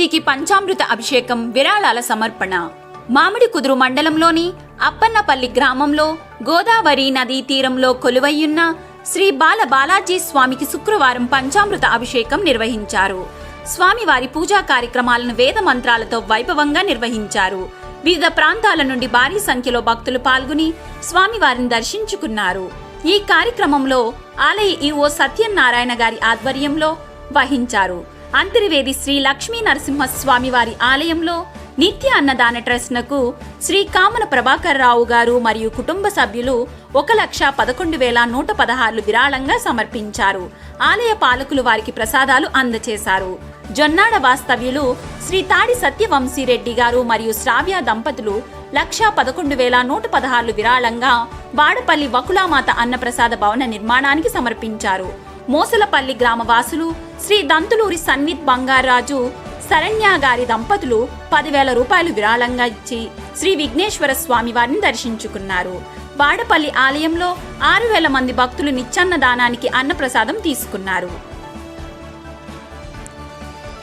బాలాజీకి పంచామృత అభిషేకం విరాళాల సమర్పణ. మామిడి కుదురు మండలంలోని అప్పన్నపల్లి గ్రామంలో గోదావరి నదీ తీరంలో కొలువయ్యున్న శ్రీ బాల బాలాజీ స్వామికి శుక్రవారం పంచామృత అభిషేకం నిర్వహించారు. స్వామివారి పూజా కార్యక్రమాలను వేద మంత్రాలతో వైభవంగా నిర్వహించారు. వివిధ ప్రాంతాల నుండి భారీ సంఖ్యలో భక్తులు పాల్గొని స్వామివారిని దర్శించుకున్నారు. ఈ కార్యక్రమంలో ఆలయ ఈవో సత్యనారాయణ గారి ఆధ్వర్యంలో వహించారు. అంతర్వేది శ్రీ లక్ష్మీ నరసింహస్వామి వారి ఆలయంలో నిత్య అన్నదాన ట్రస్ట్నకు శ్రీ కామన ప్రభాకర్ రావు గారు మరియు కుటుంబ సభ్యులు ఒక లక్ష పదకొండు వేల నూట పదహారులు విరాళంగా సమర్పించారు. ఆలయ పాలకులు వారికి ప్రసాదాలు అందచేశారు. జొన్నాడ వాస్తవ్యులు శ్రీ తాడి సత్యవంశీరెడ్డి గారు మరియు శ్రావ్య దంపతులు లక్ష పదకొండు వేల నూట పదహారులు విరాళంగా బాడపల్లి వకులామాత అన్నప్రసాద భవన నిర్మాణానికి సమర్పించారు. మోసలపల్లి గ్రామ వాసులు శ్రీ దంతులూరి సన్విత్ బంగారాజు శరణ్య గారి దంపతులు పదివేల రూపాయలు విరాళంగా ఇచ్చి శ్రీ విఘ్నేశ్వర స్వామి వారిని దర్శించుకున్నారు. వాడపల్లి ఆలయంలో ఆరు వేల మంది భక్తులు నిత్యాన్నదానానికి అన్నప్రసాదం తీసుకున్నారు.